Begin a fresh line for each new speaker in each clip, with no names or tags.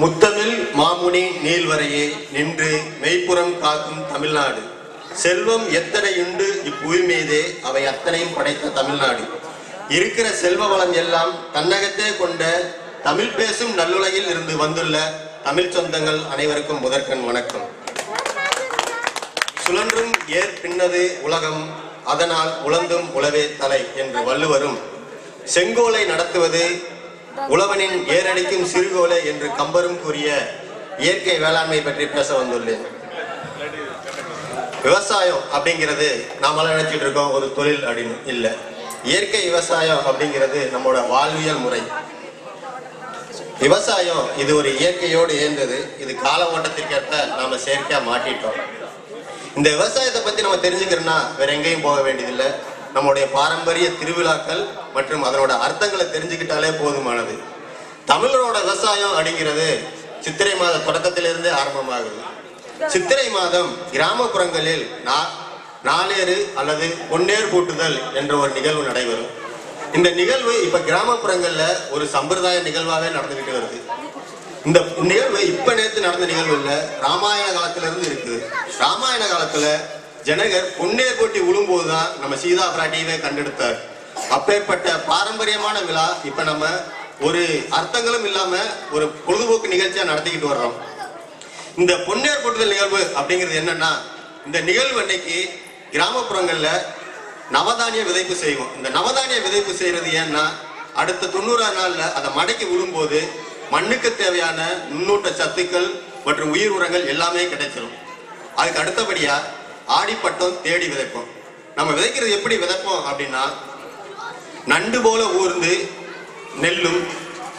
முத்தமிழ் மாமுனி நீள்வரையே நின்று மெய்ப்புறம் காக்கும் தமிழ்நாடு. செல்வம் எத்தனை உண்டு இப்புவி மீதே அவை அத்தனையும் படைத்த தமிழ்நாடு. இருக்கிற செல்வ வளம் எல்லாம் தன்னகத்தே கொண்ட தமிழ் பேசும் நல்லுலகில் இருந்து வந்துள்ள தமிழ் சொந்தங்கள் அனைவருக்கும் முதற்கண் வணக்கம். சுழன்றும் ஏர் பின்னது உலகம் அதனால் உழந்தும் உளவே தலை என்று வள்ளுவரும் செங்கோலை நடத்துவது உழவனின் ஏரடிக்கும் சிறுகோலை என்று கம்பரும் கூறிய இயற்கை வேளாண்மை பற்றி பேச வந்துள்ளேன். விவசாயம் அப்படிங்கிறது நாமெல்லாம் நினைச்சிட்டு இருக்கோம் ஒரு தொழில் அப்படின்னு. இல்லை. இயற்கை விவசாயம் அப்படிங்கிறது நம்மளோட வாழ்வியல் முறை. விவசாயம் இது ஒரு இயற்கையோடு இயந்தது இது கால ஓட்டத்திற்கேற்ப நாம செயற்கையா மாட்டிட்டோம். இந்த விவசாயத்தை பத்தி நம்ம தெரிஞ்சுக்கிறோம்னா வேற எங்கேயும் போக வேண்டியதில்லை. நம்முடைய பாரம்பரிய திருவிழாக்கள் மற்றும் அதனோட அர்த்தங்களை தெரிஞ்சுக்கிட்டாலே போதுமானது. தமிழரோட விவசாயம் அப்படிங்கிறது சித்திரை மாத தொடக்கத்திலிருந்தே ஆரம்பமாகுது. சித்திரை மாதம் கிராமப்புறங்களில் நா- நாளேறு அல்லது பொன்னேர் கூட்டுதல் என்ற ஒரு நிகழ்வு நடைபெறும். இந்த நிகழ்வு இப்ப கிராமப்புறங்கள்ல ஒரு சம்பிரதாய நிகழ்வாகவே நடந்துகிட்டு வருது. இந்த நிகழ்வு இப்ப நேற்று நடந்த நிகழ்வு இல்ல ராமாயண காலத்திலிருந்து இருக்குது. ராமாயண காலத்துல ஜனகர் பொன்னே போட்டி விழும்போதுதான் நம்ம சீதா பிராட்டியவே கண்டெடுத்தார். அப்பேற்பட்ட பாரம்பரியமான விழா இப்ப நம்ம ஒரு அர்த்தங்களும் இல்லாம ஒரு பொழுதுபோக்கு நிகழ்ச்சியா நடத்திக்கிட்டு வர்றோம். இந்த பொன்னேர் போட்டுதல் நிகழ்வு அப்படிங்கிறது என்னன்னா இந்த நிகழ்வு அன்னைக்கு கிராமப்புறங்கள்ல நவதானிய விதைப்பு செய்வோம். இந்த நவதானிய விதைப்பு செய்யறது ஏன்னா அடுத்த தொண்ணூறாம் நாள்ல அதை மடக்கி விழும்போது மண்ணுக்கு தேவையான நுண்ணூட்ட சத்துக்கள் மற்றும் உயிர் உரங்கள் எல்லாமே கிடைச்சிடும் அதுக்கு அடுத்தபடியா ஆடிப்பட்டம் தேடி விதைப்போம். நம்ம விதைக்கிறது எப்படி விதைப்போம் அப்படின்னா நண்டு போல ஊர்ந்து நெல்லும்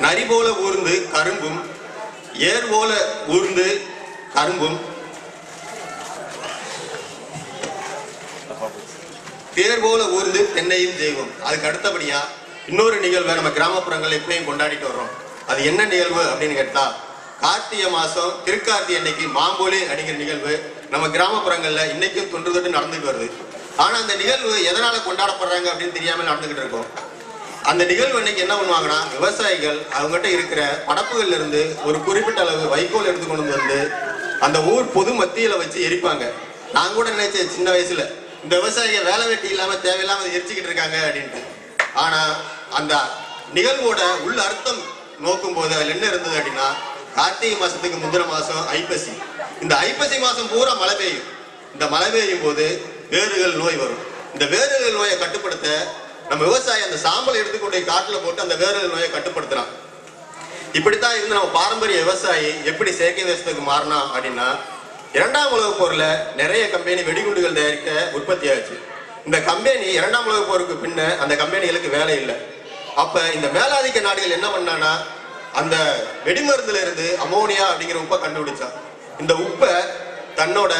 நரி போல ஊர்ந்து கரும்பும் ஏர் போல ஊர்ந்து கரும்பும் தேர் போல ஊர்ந்து தென்னையும் தெய்வம். அதுக்கு அடுத்தபடியா இன்னொரு நிகழ்வை நம்ம கிராமப்புறங்கள் எப்பயும் கொண்டாடிட்டு வர்றோம். அது என்ன நிகழ்வு அப்படின்னு கேட்டா கார்த்திகை மாசம் திருக்கார்த்திகை அன்னைக்கு மாம்போலி அப்படிங்கிற நிகழ்வு. நம்ம கிராமப்புறங்களில் இன்னைக்கும் தொன்று தொட்டு நடந்துட்டு வருது. ஆனால் அந்த நிகழ்வு எதனால் கொண்டாடப்படுறாங்க அப்படின்னு தெரியாமல் நடந்துகிட்டு இருக்கோம். அந்த நிகழ்வு இன்னைக்கு என்ன பண்ணுவாங்கன்னா விவசாயிகள் அவங்ககிட்ட இருக்கிற படப்புகள்ல இருந்து ஒரு குறிப்பிட்ட அளவு வைக்கோல் எடுத்து கொண்டு வந்து அந்த ஊர் பொது மத்தியில வச்சு எரிப்பாங்க. நான் கூட நினைச்சேன் சின்ன வயசுல. இந்த விவசாயிகள் வேலை வெட்டி இல்லாம தேவையில்லாம எரிச்சுக்கிட்டு இருக்காங்க அப்படின்ட்டு. ஆனா அந்த நிகழ்வோட உள்ள அர்த்தம் நோக்கும் போது அதுல என்ன இருந்தது அப்படின்னா கார்த்திகை மாசத்துக்கு முந்தின மாசம் ஐப்பசி. இந்த ஐப்பசி மாதம் பூரா மழை பெய்யும். இந்த மழை பெய்யும் போது வேறுகள் நோய் வரும். இந்த வேறுகள் நோயை கட்டுப்படுத்த நம்ம விவசாயி அந்த சாம்பலை எடுத்துக்கொண்டு காட்டில் போட்டு அந்த வேறுகள் நோயை கட்டுப்படுத்துறான். இப்படித்தான் இருந்து நம்ம பாரம்பரிய விவசாயி எப்படி செயற்கை விவசாயத்துக்கு மாறினா அப்படின்னா இரண்டாம் உலகப் போரில் நிறைய கம்பெனி வெடிகுண்டுகள் தயாரிக்க உற்பத்தி ஆச்சு. இந்த கம்பெனி இரண்டாம் உலகப் போருக்கு பின்ன அந்த கம்பெனிகளுக்கு வேலை இல்லை. அப்போ இந்த மேலாதிக்க நாடுகள் என்ன பண்ணான்னா அந்த வெடிமருந்துல இருந்து அமோனியா அப்படிங்கிற உப்பை கண்டுபிடிச்சான். இந்த உப்பை தன்னோட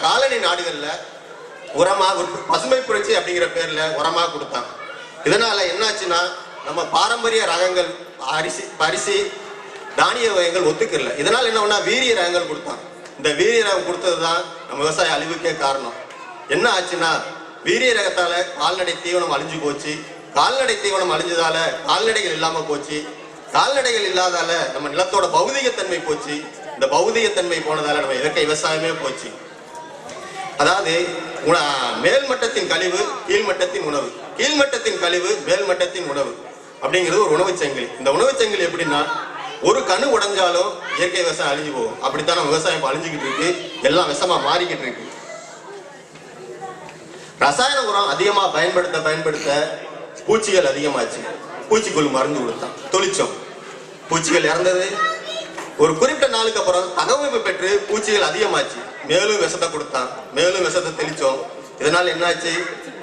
காலனி நாடுகளில் உரமாக உற்ப- பசுமை புரட்சி அப்படிங்கிற பேரில் உரமாக கொடுத்தாங்க. இதனால் என்னாச்சுன்னா நம்ம பாரம்பரிய ரகங்கள் அரிசி அரிசி தானிய வகைகள் ஒத்துக்கல. இதனால் என்ன பண்ணா வீரிய ரகங்கள் கொடுத்தான் இந்த வீரிய ரகம் கொடுத்தது தான் நம்ம விவசாய அழிவுக்கே காரணம். என்ன ஆச்சுன்னா வீரிய ரகத்தால் கால்நடை தீவனம் அழிஞ்சு போச்சு. கால்நடை தீவனம் அழிஞ்சதால கால்நடைகள் இல்லாமல் போச்சு. கால்நடைகள் இல்லாதால நம்ம நிலத்தோட பௌதிகத்தன்மை போச்சு. இந்த பௌதிகத்தன்மை போனதால நம்ம இயற்கை விவசாயமே போச்சு. அதாவது உண- மேல்மட்டத்தின் கழிவு கீழ்மட்டத்தின் உணவு. கீழ்மட்டத்தின் கழிவு மேல்மட்டத்தின் உணவு. அப்படிங்கிறது ஒரு உணவுச் சங்கிலி. இந்த உணவுச் சங்கிலி எப்படின்னா ஒரு கணு உடைஞ்சாலும் இயற்கை விவசாயம் அழிஞ்சு போகும். அப்படித்தான் நம்ம விவசாயம் அழிஞ்சுக்கிட்டு இருக்கு. எல்லாம் விஷமா மாறிக்கிட்டு இருக்கு. ரசாயன உரம் அதிகமா பயன்படுத்த பயன்படுத்த பூச்சிகள் அதிகமாச்சு. பூச்சிக்கொல்லி மருந்து கொடுத்தான். தொளிச்சோம். பூச்சிகள் இறந்தது. ஒரு குறிப்பிட்ட நாளுக்கு அப்புறம் தகவமைப்பு பெற்று பூச்சிகள் அதிகமாச்சு. மேலும் விஷத்தை கொடுத்தான். மேலும் விஷத்தை தெளிச்சோம். இதனால் என்னாச்சு?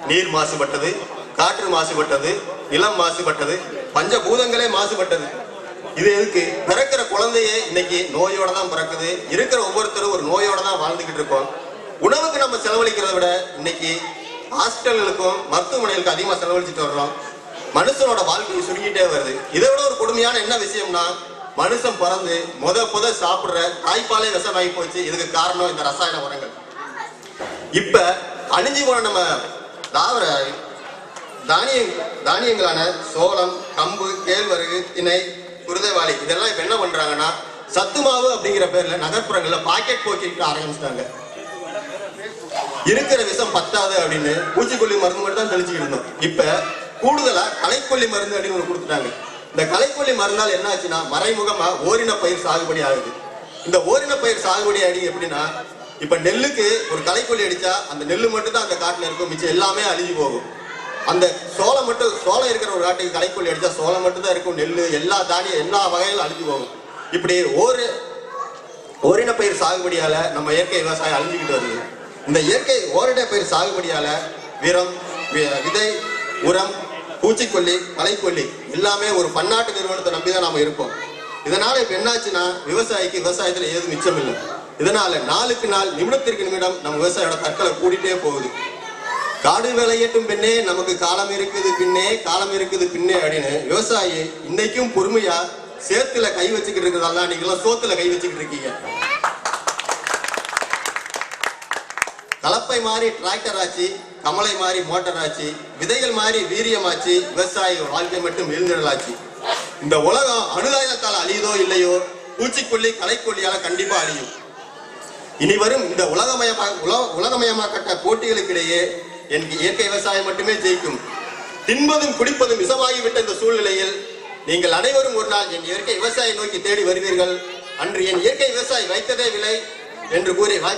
நீர் மாசுபட்டது காற்று மாசுபட்டது நிலம் மாசுபட்டது பஞ்சபூதங்களே மாசுபட்டது. இது எதுக்கு? பிறக்கிற குழந்தையே இன்னைக்கு நோயோட தான் பிறக்குது. இருக்கிற ஒவ்வொருத்தரும் ஒரு நோயோட தான் வாழ்ந்துகிட்டு இருக்கோம். உணவுக்கு நம்ம செலவழிக்கிறத விட இன்னைக்கு ஹாஸ்பிட்டல்களுக்கும் மருத்துவமனைகளுக்கும் அதிகமாக செலவழிச்சிட்டு வர்றோம். மனுஷனோட வாழ்க்கையை சுருங்கிட்டே வருது. இதை விட ஒரு கொடுமையான என்ன விஷயம்னா மனுஷன் பிறந்து முத புத சாப்பிடுற தாய்ப்பாலே விஷமாகி போச்சு. இதுக்கு காரணம் இந்த ரசாயன உரங்கள். இப்ப அழிஞ்சு போன நம்ம தாவர தானிய தானியங்களான சோளம் கம்பு கேழ்வரகு திணை குருதைவாளி இதெல்லாம் இப்ப என்ன பண்றாங்கன்னா சத்து மாவு அப்படிங்கிற பேர்ல நகர்ப்புறங்கள்ல பாக்கெட் போக்கிட்டு ஆரம்பிச்சிட்டாங்க. இருக்கிற விஷம் பத்தாது அப்படின்னு பூச்சிக்கொல்லி மருந்து மட்டும் தான் தெளிச்சுக்கிட்டு இருந்தோம். இப்ப கூடுதலா கலைக்கொல்லி மருந்து அப்படின்னு ஒன்று கொடுத்துட்டாங்க. இந்த களைக்கொல்லி மறுநாள் என்ன ஆச்சுன்னா மறைமுகமா ஓரின பயிர் சாகுபடி ஆகுது. இந்த ஓரின பயிர் சாகுபடி அடி எப்படின்னா இப்ப நெல்லுக்கு ஒரு களைக்கொல்லி அடிச்சா அந்த நெல்லு மட்டும் தான் அந்த காட்டுல இருக்கும் மிச்சம் எல்லாமே அழிஞ்சு போகும். அந்த சோளம் மட்டும் சோளம் இருக்கிற ஒரு காட்டுக்கு களைக்கொல்லி அடிச்சா சோளம் மட்டும் தான் இருக்கும் நெல் எல்லா தானியம் எல்லா வகையிலும் அழிஞ்சு போகும். இப்படி ஒரு ஓரின பயிர் சாகுபடியால நம்ம இயற்கை விவசாயம் அழிஞ்சுக்கிட்டு வருது. இந்த இயற்கை ஓரின பயிர் சாகுபடியால விரம் விதை உரம் பூச்சிக்கொல்லி மலைக்கொல்லி எல்லாமே ஒரு பன்னாட்டு நிறுவனத்தை நம்பி தான் நாம இருக்கோம். இதனால இப்ப என்னாச்சுன்னா விவசாயிக்கு விவசாயத்துல ஏதும் மிச்சம் இல்லை. இதனால நாளுக்கு நாள் நிமிடத்திற்கு நிமிடம் நம்ம விவசாயோட தற்கொலை கூடிட்டே போகுது. காடு விளையட்டும் பின்னே நமக்கு காலம் இருக்குது பின்னே காலம் இருக்குது பின்னே அப்படின்னு விவசாயி இன்னைக்கும் பொறுமையா சேத்துல கை வச்சுக்கிட்டு இருக்கிறதால நீங்க எல்லாம் சோத்துல கை வச்சுக்கிட்டு இருக்கீங்க. கலப்பை மாதிரி டிராக்டர் ஆச்சு. கமலை மாறி மோட்டர் ஆச்சு விதைகள் மாறி வீரியமாச்சு விவசாயி வாழ்க்கை மட்டும் எழுந்திரலாச்சு இந்த உலகம் அணுதாயத்தால் அழியுதோ இல்லையோ பூச்சிக்கொல்லி கலைக்கொல்லியால் கண்டிப்பா அழியும். இனி வரும் இந்த உலகமயமா உலக உலகமயமாக்கப்பட்ட போட்டிகளுக்கிடையே எனக்கு இயற்கை விவசாயம் மட்டுமே ஜெயிக்கும். தின்பதும் குடிப்பதும் விஷமாகிவிட்ட இந்த சூழ்நிலையில் நீங்கள் அனைவரும் ஒரு நாள் என் இயற்கை விவசாயம் நோக்கி தேடி வருவீர்கள். அன்று என் இயற்கை விவசாயி வைத்ததே விலை என்று கூறி